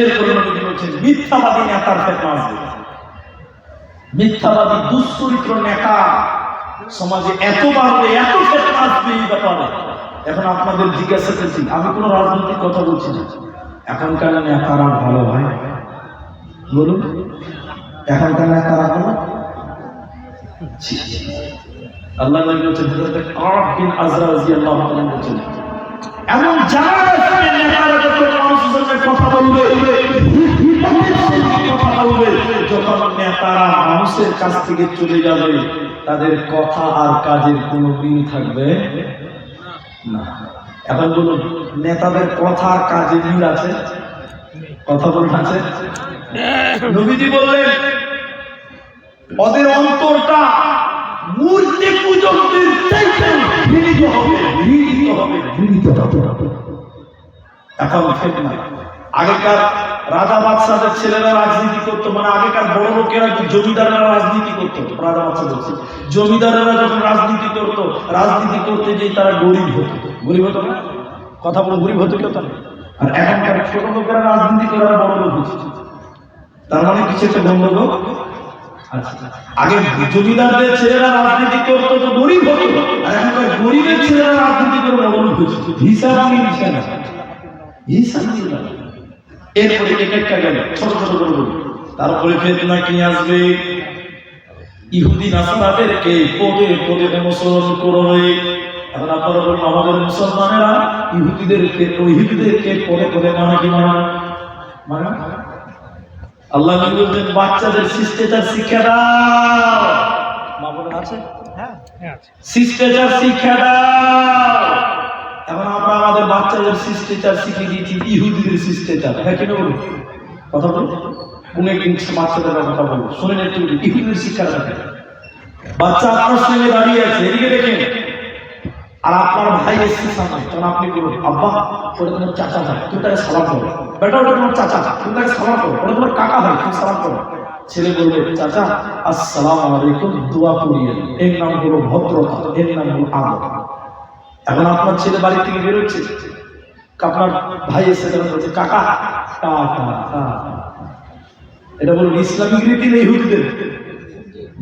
এরপরে বলছেন মিথ্যাবাদী নেতার আসবে। মিথ্যাবাদী দুশ্চরিত্র নেতা সমাজে এত বাড়বে, এত আসবে এই ব্যাপারে। এখন আপনাদের জিজ্ঞাসা করছি, আমি কোনো রাজনৈতিক কথা বলছি না। এখনকার নেতারা ভালো ভাই বলুন। এখনকার নেতারা ভালো। আল্লাহ নবী বলছেন বিন আজরা বলছেন, এমন আছে নেতারা কথা বলবে মানুষের কাছ থেকে চলে যাবে, তাদের কথা আর কাজের কোনো থাকবে? না। এখন নেতাদের কথা আর আছে? কথা আছে? নবীজি বললেন, ওদের অন্তরটা মূর্তি পূজকদের চাইতে হবে হবে হবে। এখন ফেতনা আগেকার রাজা বাদশাদের ছেলেরা রাজনীতি করতো মানে আগেকার বড় লোকেরা জমিদারেরা রাজনীতি করতো? রাজা বাদশা বলছে, জমিদারেরা যখন রাজনীতি করতো, রাজনীতি করতে যেয়ে তারা গরিব হতো। গরিব হতো না? কথা বলো, গরিব হতো কেউ আর এখনকার ছোট লোকেরা রাজনীতি করে আর বড় লোক হচ্ছে। তার মানে কিছু একটা গন্ডগোল। আগে জমিদারদের ছেলেরা রাজনীতি করতো তো গরিব হতো। আর এখনকার গরিবের ছেলেরা রাজনীতি করে বড় লোক হচ্ছে। হিসাব না হিসাব এরপরে এক একটা গেল ছোট ছোট করে তারপরে ফেতনা কি আসবে? ইহুদি নাসারাদেরকে পদে পদে অনুসরণ করবে। এখন আপনারা বলুন আমাদের মুসলমানেরা ইহুদিদেরকে ইহুদিদেরকে পদে পদে মানে কি মানে? মানে আল্লাহ নবী বলছেন বাচ্চাদের শিষ্টাচার শিক্ষা দাও। মা বোনেরা আছে। শিষ্টাচার শিক্ষা দাও। এখন আমরা আমাদের বাচ্চাদের শিষ্টাচার শিখিয়ে দিয়েছি, ইহুদিদের শিষ্টাচার। হ্যাঁ কিনা বলুন কথা বলুন। কোন একদিন বাচ্চাদের কথা বলব। শুনে একটু, ইহুদিদের শিক্ষা রাখেন বাচ্চা আপনার সঙ্গে দাঁড়িয়ে আছে, এদিকে দেখেন। আর আপনার ভাই এসছে সামনে। তখন আপনি বলুন, আব্বা, ওটা তোমার চাচা হয় তুমি তাকে সালাম করো। বেটা, ওটা তোমার চাচা তুমি তাকে সালাম করো। ওটা তোমার কাকা হয় তুমি সালাম করো। ছেলে বলবে, চাচা, আসসালাম আলাইকুম, দোয়া করিয়ে এর নাম হলো ভদ্রতা, এর নাম হলো আদর। এখন আপনার ছেলে বাড়ি থেকে বেরোচ্ছে। আপনার ভাই এসে তখন বলছে, কাকা এটা বলুন ইসলামিক রীতি নেই ইহুদিদের।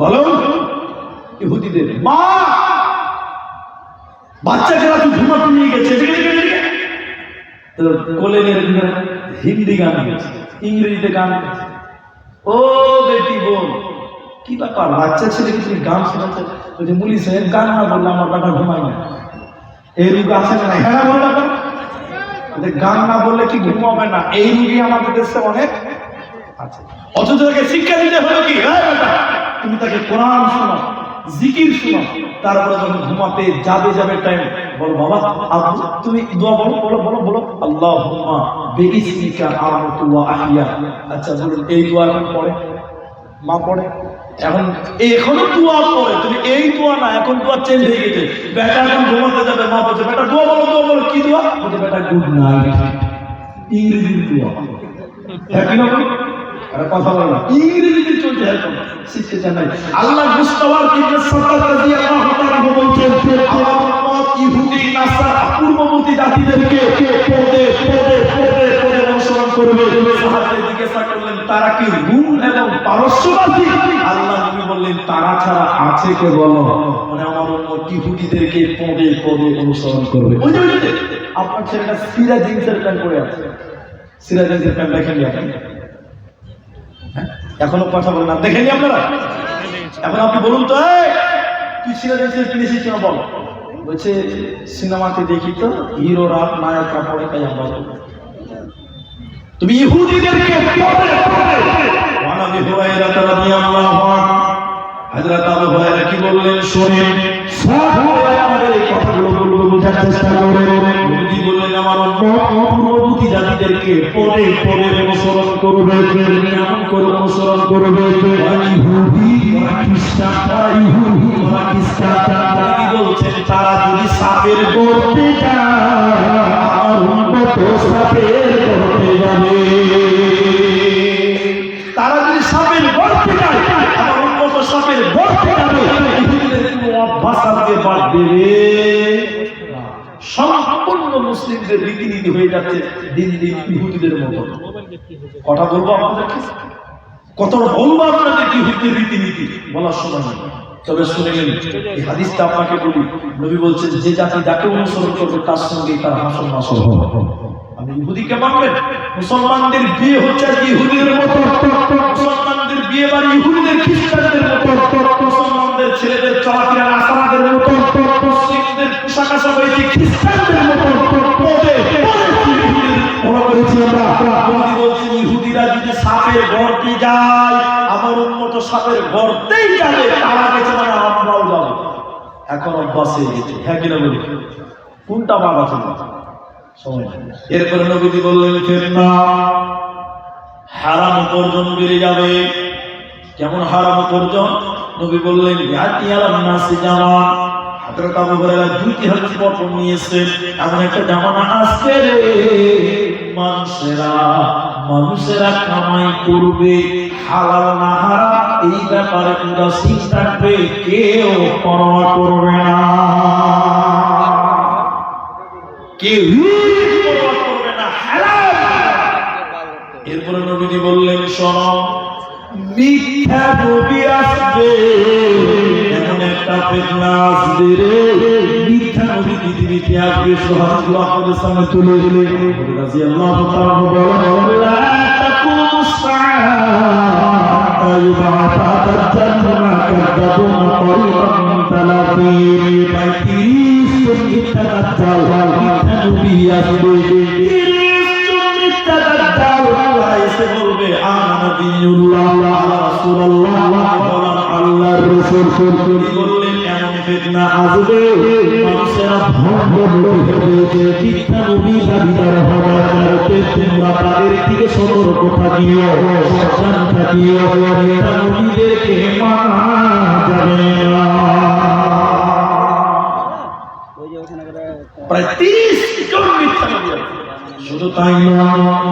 বলো ইহুদিদের। মা! বাচ্চাকে রাতে ঘুমাতে নিয়ে গেছে। তো কোলে হিন্দি গান গেছে, ইংরেজিতে গান ও বেটি বোন, কি ব্যাপার? বাচ্চা ছেলেকে তুমি গান শোনাচ্ছে? বলছে, মুলি সাহেব, গান না বললে আমার বেটা ঘুমায় না। এই রোগ আছে না। হ্যাঁ বললাম গান না বললে কি ঘুমাবে না? এই রুগী আমাদের দেশে অনেক আছে। অথচ তাকে শিক্ষা দিতে হলো কি? তুমি তাকে কোরআন শোনো জিকির শোনো তারপরে যখন ঘুমাতে যাবে যাবে টাইম বলো বাবা তুমি দোয়া বলো বলো বলো বলো। আল্লাহুম্মা বিইসমিকা আমাতু ওয়া আহইয়া আচ্ছা বলুন এই দোয়া পড়ে মা পড়ে? এখন এখনও দোয়া তুমি এই দোয়া না, এখন দোয়া চেঞ্জ হয়ে গেছে। বেটা এখন ঘুমাতে যাবে, মা বলছে, বেটা, দোয়া বলো দোয়া বলো, কি দোয়া? বলছে, বেটা গুড নাইট ইংরেজি দোয়া। কথা না, ইংরেজিতে চলছে এখন, শিখতে চান নাই। আল্লাহ তাআলা বলছেন আমার ইহুদি পূর্ববর্তী জাতিদেরকে অনুসরণ করবে। তারা কি রুম এবং পারস্যবাসী আল্লাহ বললেন, তারা ছাড়া আছে কে বলো? মানে আমার পদে পদে অনুসরণ করবে। আপনার ছেলেটা সিরা জিন্সের প্যান্ট পরে আছে। সিরা জিন্সের প্যান্ট হ্যাঁ? এখনও কথা বলেন না। আপনারা? এখন আপনি বলুন তো তুই সিরা জিন্সের কিনেছিস কিনা বল? বলছে, সিনেমাতে দেখি তো হিরোরা নায়করা পড়ে তাই আমরা তুমি ইহুদিদেরকে পড়ে পড়ে ওয়ানা বিহুরাইরা রাদিয়াল্লাহু আনহু হযরত আবু হুরায়রা কি বললেন শুনেন? সব আমাদের এই কথাগুলো বলব বোঝার চেষ্টা করে নবীজি বললেন আমার পূর্ববর্তী জাতিদেরকে পরে পরে অনুসরণ করবে কেমন করে অনুসরণ করবে ইহুদি খ্রিস্টান ইহুদি খ্রিস্টান নবীজি বলছেন তারা যদি সাপের গর্তে যায় আমার উম্মত সাপের গর্তে যাবে। সম্পূর্ণ মুসলিমদের রীতিনীতি হয়ে যাচ্ছে দিন দিন ইহুদিদের মতো। কথা বলব আপনাদেরকে কত বলব আপনাদেরকে রীতিনীতি? বলার সময় তবে হাদিসটা আপনাকে বলি। নবী বলছেন, যে জাতি যাকে অনুসরণ করবে, তার সঙ্গে তার হাসন নাসর হবে। আপনি ইহুদিকে মানবেন? মুসলমানদের বিয়ে হচ্ছে ইহুদিদের মতো। মুসলমানদের বিয়ে বাড়ি ইহুদিদের, খ্রিস্টানদের মতো, মুসলমানদের, ছেলেদের চলাফেরা নাসারাদের মতো, মুসলিমদের পোশাক আশাক হয়েছে, খ্রিস্টানদের মতো। যায়, আমার উন্নত সাপের গর্তেই যাবে আমরাও যাব। এখন অভ্যাস গেছে। হ্যাঁ কিনা বলি? কোনটা সময় এরপরে নবীজি বললেন ফেরনা হারাম উপার্জন বেড়ে যাবে। কেমন হারাম উপার্জন, নবী বললেন, ইয়াতি আলাম নাসি জামান হযরত আবু হুরায়রা দুইটি হাদিস পরপর নিয়েছেন এমন একটা জামানা আসছে রে। মানুষেরা মানুষেরা কামাই করবে, হালাল না হারাম, এই ব্যাপারে উদাসীন থাকবে কেউ পরোয়া করবে না। কেউ পরোয়া করবে না, হালাল। এরপরে নবীজি বললেন, শোন মিথ্যা নবী আসবে, এমন একটা ফেতনা আসবে রে। মিথ্যা নবী পৃথিবীতে আসবে আল্লাহ সামনে তুলে দিলে। আল্লাহ বলেন তোমরা তাদের থেকে সতর্ক থাকিও সাবধান থাকিও নবীদেরকে মানা যাবে না প্রায় তিরিশ জন মিথ্যা নবী শুধু তাই নয়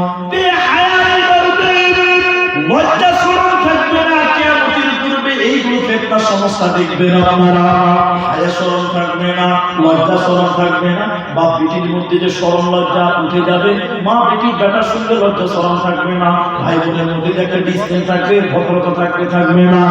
এইগুলো ফেতনা সমস্যা দেখবেন আপনারা। হায়া শরম থাকবে না লজ্জা শরম থাকবে না। বাপ বেটির মধ্যে যে লজ্জা উঠে যাবে, মা সঙ্গে লজ্জা থাকবে না ভাই বোনের মধ্যে একটা থাকবে, ভদ্রতা থাকবে থাকবে না।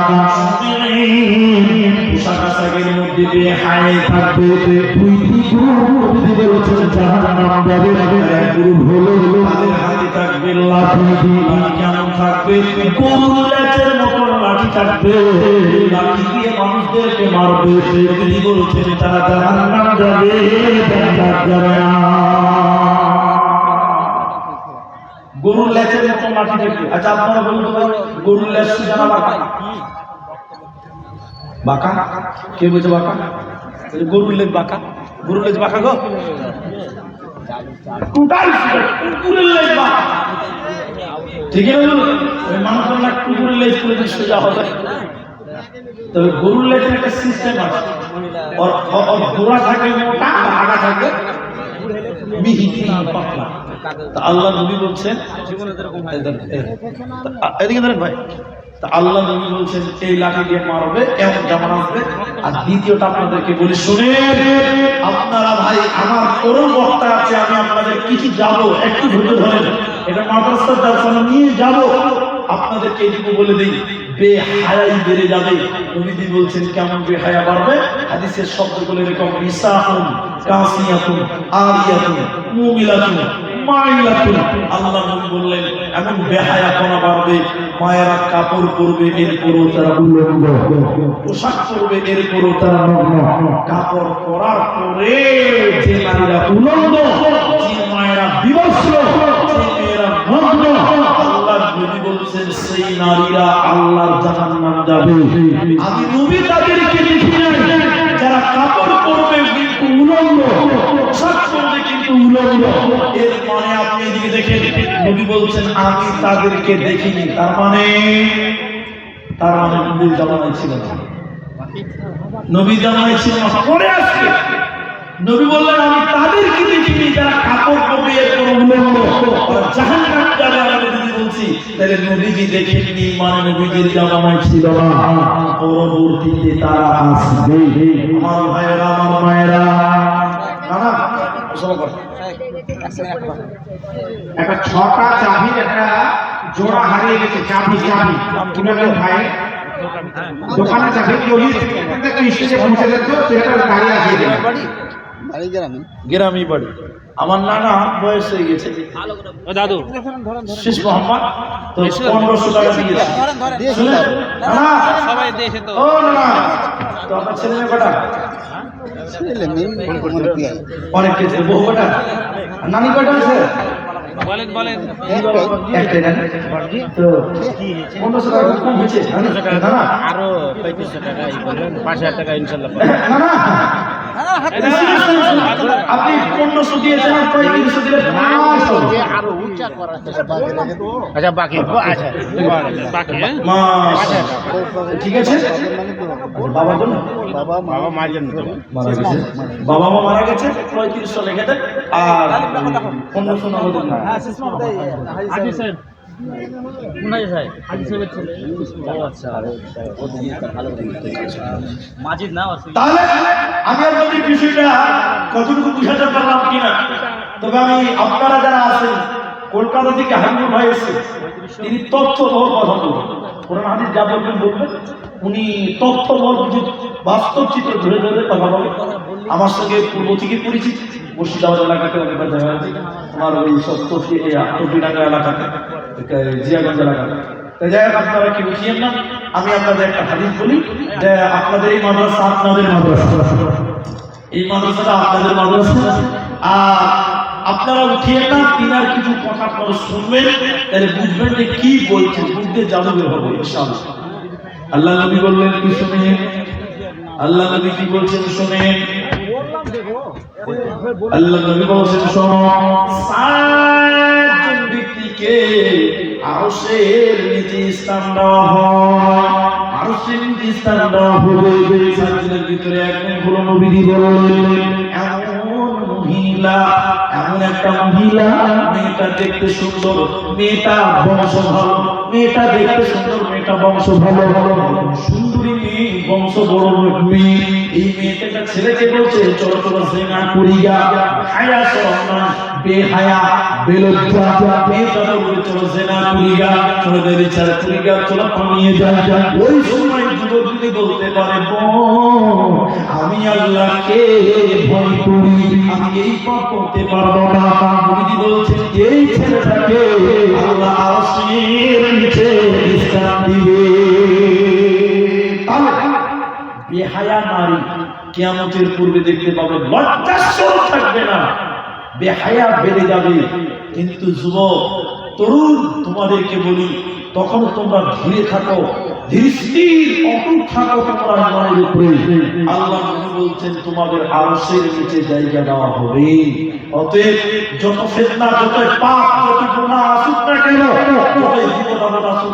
মানুষদেরকে মারবে তারা যাবে না গরুর লেজের মতন লাঠি থাকবে আচ্ছা আপনারা বলুন তো গরুর লেজ সুজানা বাঁকা বাঁকা? কে বলছে বাঁকা? গরুর লেজ বাঁকা। গরুর লেজ বাঁকা গো? গরুর লেজের মোটা আর আগা থাকে মিহি, পাতলা। তা আল্লাহ নবী বলছেন এদিকে ধরেন ভাই, তা আল্লাহ নবী বলছেন, এই লাঠি দিয়ে মারবে, এমন আসবে আর দ্বিতীয়টা আপনাদেরকে বলি আপনারা ভাই, আমার বক্তা আছে, আমি আপনাদের কিছু যাব, একটু ধৈর্য ধরেন। এটা মাদ্রাসার দর্শনে নিয়ে যাব। আপনাদেরকে এইটুকু বলে দিই বেহায়াই বেড়ে যাবে। নবীজি বলছেন, কেমন বেহায়া বাড়বে? হাদিসের শব্দগুলো এরকম ইসাহুন কাসিয়াতুন, আরিয়াতুন মুমিলাতুন মাইলাতুন। আল্লাহ নবী বললেন, এমন বেহায়া কোনা বাড়বে? মায়েরা কাপড় পরবে, এরপরও তারা পোশাক পরবে, এরপরও তারা নগ্ন কাপড় পরার পরে যে নারীরা উলঙ্গ, যে মায়েরা বিবস্ত্র, যে মেয়েরা নগ্ন বলছেন, সেই নারীরা আল্লাহর জাহান্নাম যাবে। আমি নবী তাদেরকে দেখি নাই, যারা কাপড় পরবে কিন্তু উলঙ্গ পোশাক পরবে কিন্তু উলঙ্গ। এর মানে আপনি এদিকে দেখেন, নবী বলছেন, আমি তাদেরকে দেখিনি। তার মানে তার মানে নবীর জামানায় ছিল না। নবী জামানায় ছিল না। পরে আসবে। নবী বললেন, আমি তাদেরকে দেখিনি, যারা কাপড় ওরা জাহান্নাম যাবে আমি যদি বলছি। তাহলে নবীজি দেখেননি মানে নবীজির জামানায় ছিল না। পরবর্তীতে তারা আসবে। আমার ভাইয়েরা, আমার মায়েরা। একটা ছটা চাবির একটা জোড়া হারিয়ে গেছে, চাবি চাবি। কীভাবে ভাই? দোকানে চাবি একটা স্টেজে পৌঁছে যেত সেটা গাড়ি আসিয়ে দেবে গ্রামই বাড়ি। আমার নানা বয়স হয়ে গেছে। দাদু। শেষ মোহাম্মদ তো পনেরোশো টাকা দিয়েছে? সবাই দেশে তো। তো আপনার ছেলে মেয়ে কটা? অনেক কিছু বহু কটা? নানি কটা আছে? বলেন বলেন। আরও পঁয়ত্রিশশো টাকা পাঁচ হাজার টাকা ইনশাল্লাহ। আপনি পনেরোশো দিয়েছেন আর দিলে আচ্ছা বাকি। আচ্ছা। বাকি হ্যাঁ? ঠিক আছে? বাবার জন্য? বাবা মার জন্য মারা গেছে। বাবা মা মারা গেছে পঁয়ত্রিশশো লেগে দেয় আর পনেরোশো নগদ সাহেব সাহেবের ছেলে। আচ্ছা মাজিদ না তাহলে আমি আপনাদের বিষয়টা কতটুকু বুঝাতে পারলাম কিনা? তবে আমি আপনারা যারা আছেন কলকাতা থেকে হাবিবুর ভাই এসেছে তিনি তথ্য বহ কথা বলবেন কোরআন হাদিস যা বলবেন বলবেন। উনি তথ্য বল কিছু বাস্তব চিত্র ধরে ধরে কথা বলেন। আমার সঙ্গে পূর্ব থেকে পরিচিত। মুর্শিদাবাদ এলাকাতে অনেকবার দেখা আছে আমার ওই সব তফি এলাকাতে। জিয়াগঞ্জ এলাকাতে তো যাই হোক, আপনারা কি উঠিয়েন না? আমি আপনাদের একটা হাদিস বলি, যে আপনাদের এই মাদ্রাসা আপনাদের মাদ্রাসা। এই মাদ্রাসাটা আপনাদের মাদ্রাসা। আর আপনারা উঠিয়ে না, তিনার কিছু কথা আপনারা শুনবেন, তাহলে বুঝবেন যে কি বলছেন বুঝতে জাদু বের হবে, ইনশাআল্লাহ। আল্লাহ নবী বললেন, কি শুনে আল্লাহ নবী কি বলছেন শুনে আল্লাহ নবী বলছেন, শোনো। ব্যক্তিকে আরশের নিচে স্থান স্থান এমন মহিলা, এমন একটা মহিলা, মেয়েটা দেখতে সুন্দর, মেয়েটা ভালো, মেয়েটা দেখতে সুন্দর, মেয়েটা বংশ ভালো, সুন্দরী মেয়ে এই ছেলেকে বলছে, চলো চলো সেনা করিয়া হায়া সরনা বেহায়া বেলজ্জা মেয়েটা বলবে চলো সেনা করিয়া চলো চলো, কমিয়ে যায় ওই সময় যুবক যদি বলতে পারে আমি আল্লাহকে ভয় করি, আমি এই পথ করতে পারব না। নবীজি বলছেন এই ছেলেটাকে আল্লাহ আরশের নিচে দিবে। বেহায়া নারী পূর্বে দেখতে পাবে লজ্জাস্বর থাকবে না। বেহায়া বেড়ে যাবে। কিন্তু যুবক, তরুণ তোমাদেরকে বলি তখন তোমরা ধীরে থাকো থাকো তোমাদের জায়গা হবে। অতএব যত যত যত না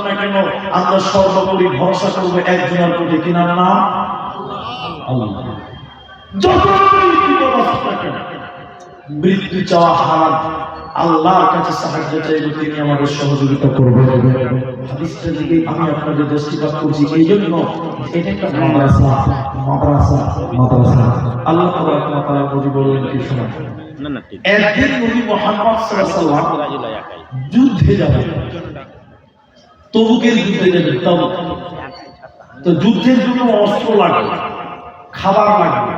না কেন সর্বোপরি ভরসা করব একজনের প্রতি কিনার নাম আল্লাহ। না কেন। মৃত্যু চাওয়া হারাম। আল্লাহর কাছে সাহায্য চাইলে তিনি আমাদের সহযোগিতা করবেন। হাদিসটা দিকে আমি আপনাদের দৃষ্টিপাত করছি এই জন্য এটা একটা মাদ্রাসা মাদ্রাসা মাদ্রাসা। আল্লাহ তাআলা তাআলা নবী বললেন কি শোনা? একদিন নবী মুহাম্মদ সাল্লাল্লাহু আলাইহি রাজি যুদ্ধে যাবে। তবুকের যুদ্ধে যাবে তবুক তো যুদ্ধের জন্য অস্ত্র লাগবে খাবার লাগবে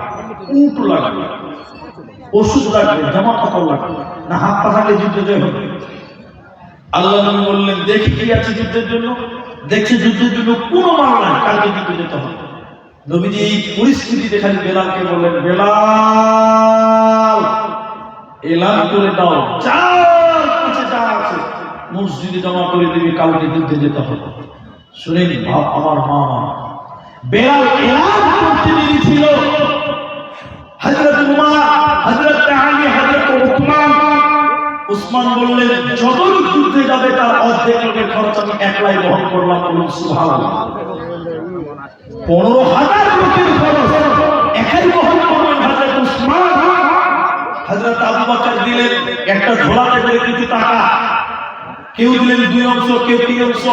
উট লাগবে। ওষুধ লাগবে, জামা কাপড় লাগবে, না হাত পা থাকলে যুদ্ধে জয় হবে আল্লাহ নবী বললেন, দেখি কি আছে যুদ্ধের জন্য। দেখছে যুদ্ধের জন্য কোনো মাল নাই, কালকে যুদ্ধ যেতে হবে। নবীজি এই পরিস্থিতিতে খালি বেলালকে বললেন, বেলাল, এলান করে দাও, যার কাছে যা আছে, মসজিদে জমা করে দিবি, কালকে যুদ্ধে যেতে হবে। শুনেন, বাপ, আমার মা বেলাল এলান করতে ছিল। হযরত উমর, হযরত আলী, হযরত উসমান। উসমান বললেন যত যুদ্ধে যাবে তার অর্ধেক লোকের খরচ আমি একলাই বহন করলাম বলুন, সুবহানাল্লাহ। পনেরো হাজার লোকের খরচ একাই বহন করবেন হযরত উসমান। হযরত আবু বকর দিলেন, একটা ঝোলাতে করে কিছু টাকা কেউ দিলেন দুই অংশ, কেউ তিন অংশ।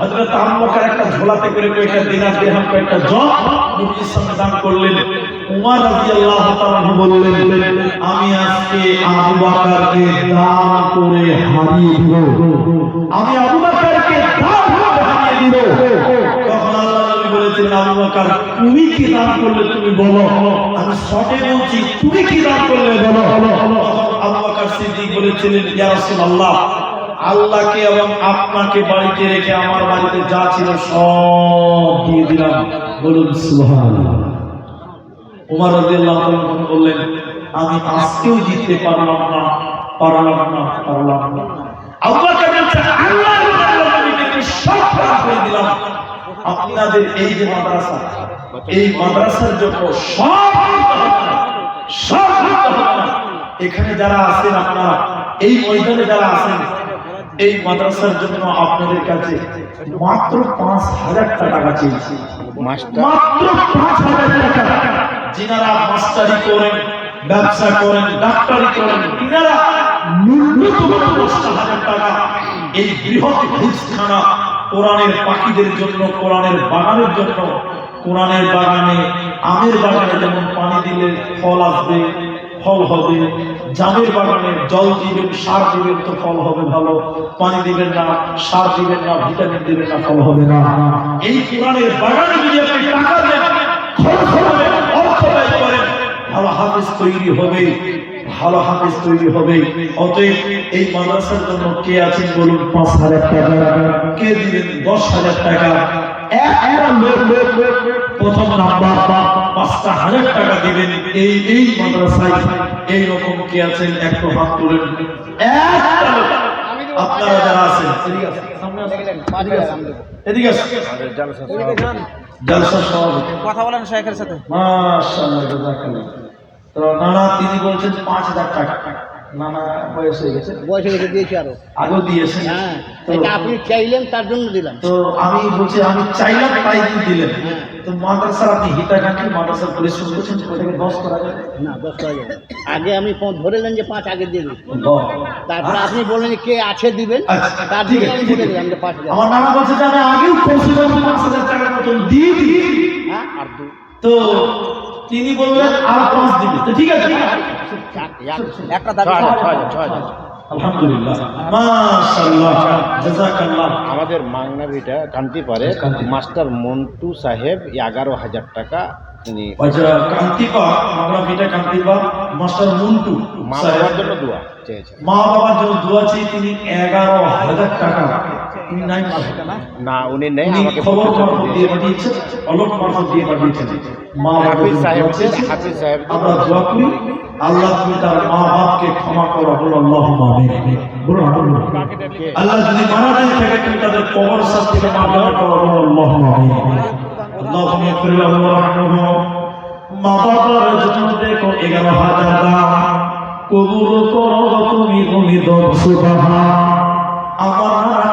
হযরত আবু একটা ঝোলাতে করে কয়েকটা দিনার দিরহাম কয়েকটা জব নবীর করলেন। আমি আজকে আমি বকর তুমি কি দান করলে তুমি বলো। আমি শর্টে বলছি, তুমি কি দান করলে বলো। আবু বকর সিদ্দিক বলেছিলেন, ইয়া রাসূলুল্লাহ আল্লাহকে এবং আপনাকে বাড়িতে রেখে আমার বাড়িতে যা ছিল সব দিয়ে দিলাম বলুন সুবহানাল্লাহ উমর বললেন আমি আজকেও জিততে পারলাম না পারলাম না পারলাম না আল্লাহ আপনাদের এই যে মাদ্রাসা এই মাদ্রাসার জন্য সব সব। এখানে যারা আছেন আপনারা এই ময়দানে যারা আছেন এই মাদ্রাসার জন্য আপনাদের কাছে মাত্র পাঁচ হাজার টাকা চেয়েছি মাত্র পাঁচ হাজার টাকা। যিনারা মাস্টারি করেন ব্যবসা করেন ডাক্তারি করেন তিনারা ন্যূনতম দশ হাজার টাকা। এই বৃহৎ হিজখানা কোরআনের পাখিদের জন্য কোরআনের বাগানের জন্য কোরআনের বাগানে আমের বাগানে যেমন পানি দিলে ফল আসবে ফল হবে। জামের বাগানে জল দিবেন, সার দিবেন তো ফল হবে ভালো। পানি দিবেন না, সার দিবেন না, ভিটামিন দিবেন না, ফল হবে না। এই কোরআনের বাগানে যদি আপনি টাকা দেন, খরচ হবে, অর্থ ব্যয় করেন, ভালো হাফিজ তৈরি হবে, ভালো হাফিজ তৈরি হবে। অতএব এই মাদ্রাসার জন্য কে আছেন বলুন? পাঁচ হাজার টাকা। কে দিবেন? দশ হাজার টাকা। একটা লোক প্রথম নাম্বার পাঁচটা হাজার টাকা দিবেন। এই এই মাদ্রাসায় এই রকম কে আছেন একটু হাত তুলেন। আপনারা যারা আছেন এদিকে কথা বলেন শেখের সাথে। মাশাআল্লাহ তো নানা তিনি বলছেন পাঁচ হাজার টাকা। নানা বয়স হয়ে গেছে। বয়স হয়ে গেছে দিয়েছি আরও। আগেও দিয়েছেন হ্যাঁ আপনি চাইলেন তার জন্য দিলাম। তো আমি বলছি আমি চাইলাম তাই দিলেন। তো মাদ্রাসার আপনি হিতাকাঙ্ক্ষী মাদ্রাসার পরিশ্রম করছেন ওটাকে দশ করা যাবে না দশ করা যাবে আগে আমি ধরে নেন যে পাঁচ আগে দিয়ে দিই তারপরে আপনি বললেন কে আছে দিবেন আচ্ছা, তার ঠিক জন্য আছে, আমি বলে দিলাম যে পাঁচ হাজার। আমার নানা বলছে যে আমি আগেও কমসে কম পাঁচ হাজার টাকার মতন দিয়ে দিই হ্যাঁ আর তো তিনি বললেন আর পাঁচ দিবে তো ঠিক আছে একটা দাবি আলহামদুলিল্লাহ। মাশাআল্লাহ জাযাকাল্লাহ। আমাদের মাংনা ভিটা কান্তি পারে মাস্টার মন্টু সাহেব এগারো হাজার টাকা তিনি আচ্ছা কান্তিপা এটা কান্তিপা মাস্টার মুন্টু মা বাবার জন্য দোয়া চেয়েছেন। মা বাবার জন্য দোয়া চেয়ে তিনি এগারো হাজার টাকা তিনি নাই পাবেন। না উনি নেই আমাকে খবর দিয়ে পাঠিয়েছেন অলক মারফত দিয়ে পাঠিয়েছেন। মা হাফিজ জন্য সাহেব দোয়া চেয়েছেন। হাফিজ সাহেব। আমরা দোয়া করি আল্লাহ তুমি তার মা বাপকে ক্ষমা করো বলো আল্লাহ আমিন। আল্লাহ যদি মারা যায় থাকে তুমি তাদের কবর শাস্তিকে মাফ করো বলো আল্লাহ আমিন। আল্লাহুম্মা ইগফির লাহু ওয়ারহামহু মা বাবার জন্য দেখো এগারো হাজার দাম কবুল করো তুমি তুমি দশ আমার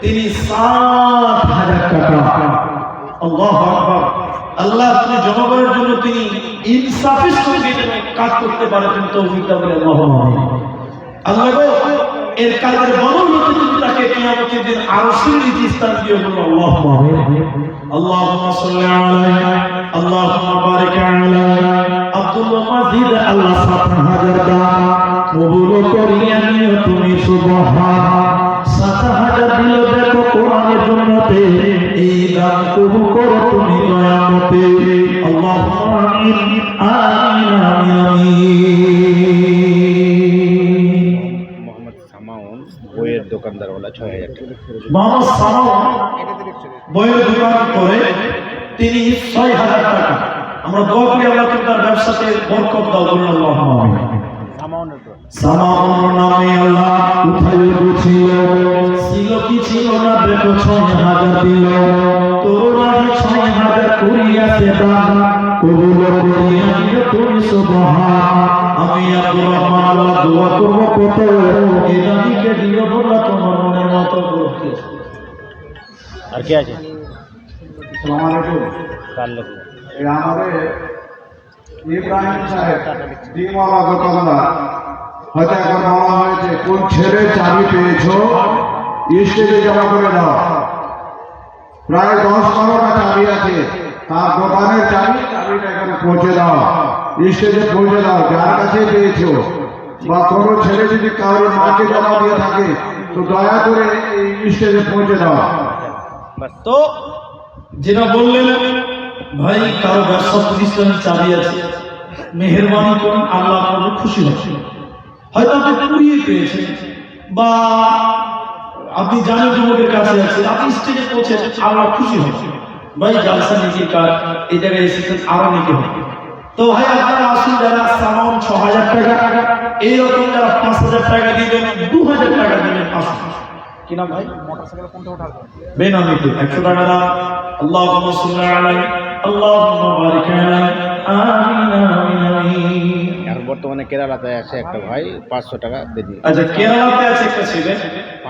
তিনি সাত হাজার টাকা। আল্লাহ আল্লাহ তুমি জনগণের জন্য তিনি ইনসাফের সঙ্গে কাজ করতে পারে তুমি তৌফিক বলে আল্লাহ এর কাজের বদৌলতে তুমি তাকে কিয়ামতের দিন আরশের স্থান আল্লাহ। আল্লাহুম্মা সাল্লি আল্লাহ সাত হাজার দান কবুল করিয়া তুমি সাত হাজার দিল, দেখো কোরআনের জন্যতে। এই দান কবুল করো তুমি দয়ামতে। আল্লাহুম্মা আমিন আমিন আমরা দোয়া আল্লাহ তার ব্যবসাতে বরকত দাও আল্লাহ সামাউন নামে আল্লাহ কোথায় ছিল? ছিল কি ছিল না? দেখো ছয় হাজার দিল। তোরা ছয় হাজার করিয়াছে দান কবুল করিয়া তুমি সুবহান আমি আব্দুর রহমান আল্লাহ দোয়া করব কত? এই দিও বলা তোমার মনের মতো করতে। আর কে আছে? আসসালামু আলাইকুম। কার লোক এই আমাদের ইব্রাহিম সাহেব ডিমওয়ালা দোকানদার। হয়তো এখন বলা হয়েছে। কোন ছেলে চাবি পেয়েছ? স্টেজে জমা করে দাও। প্রায় দশ বারোটা চাবি আছে। তার দোকানের চাবি, চাবিটা এখানে পৌঁছে দাও। স্টেজে পৌঁছে দাও, যার কাছে পেয়েছ। বা কোনো ছেলে যদি কারোর মাকে জমা দিয়ে থাকে, তো দয়া করে এই স্টেজে পৌঁছে দাও। তো যেটা বললেন, ভাই, কারও ব্যবসা প্রতিষ্ঠানের চাবি আছে। মেহরবানি করুন, আল্লাহ আপনাদের খুশি হচ্ছে হয়তো আপনি কুড়িয়ে পেয়েছেন বা আপনি জানেন যুবকের কাছে আছে আপনি স্টেজে পৌঁছে আল্লাহ খুশি হচ্ছে ভাই জালসা নিজের কাজ এই জায়গায় এসেছেন আরও নিতে হবে। তো ভাই আপনারা আসুন যারা সামাউন ছ হাজার টাকা এইরকম যারা পাঁচ হাজার টাকা দিবেন দু হাজার টাকা দিবেন কি নাম ভাই? বেনামিতে একশো টাকা দাম। আল্লাহ আলাই আল্লাহ বারিক আমিন আমিন। বর্তমানে কেরালাতে আছে একটা ভাই, পাঁচশো টাকা দিয়ে আচ্ছা কেরালাতে আছে একটা ছেলে,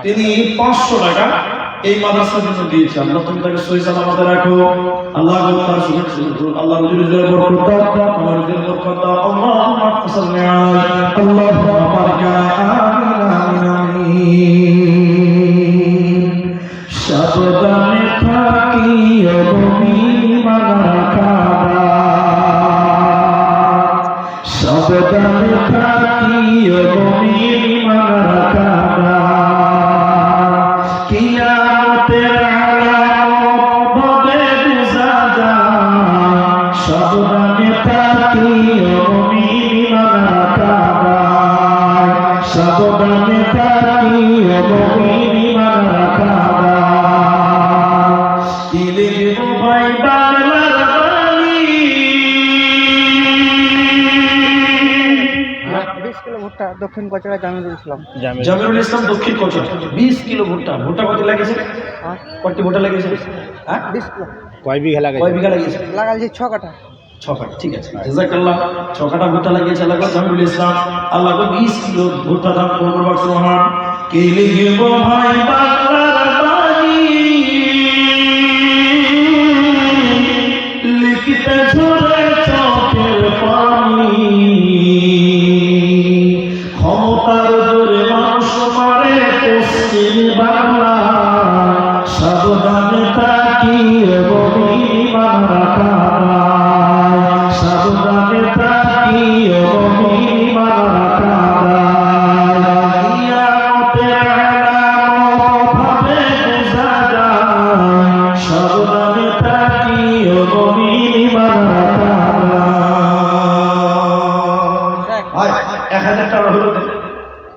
তিনি পাঁচশো টাকা এই মাদ্রাসার জন্য দিয়েছে আল্লাহ তুমি তাকে সহি সালামতে রাখো। আল্লাহ তার সুযোগ আল্লাহ জয় আমার আল্লাহুম্মা বারিক আমিন দক্ষিণ কচড়া জামিরুল ইসলাম। জামিরুল ইসলাম। দক্ষিণ কচর বিশ কিলো ভুট্টা। ভুট্টা কত লাগিয়েছে হ্যাঁ। কটি ভুট্টা লাগিয়েছে হ্যাঁ? বিশ কিলো। কয় বিঘা লাগে কয় বিঘা লাগিয়েছে? যে ছ কাঠা। ছকাটা ঠিক আছে। জাজাকাল্লাহ কাঠা ভুট্টা লাগিয়েছে আল্লাহ জামিরুল ইসলাম আল্লাহ বিশ কিলো ভুট্টা দাম কে লিখব ভাই বাংলার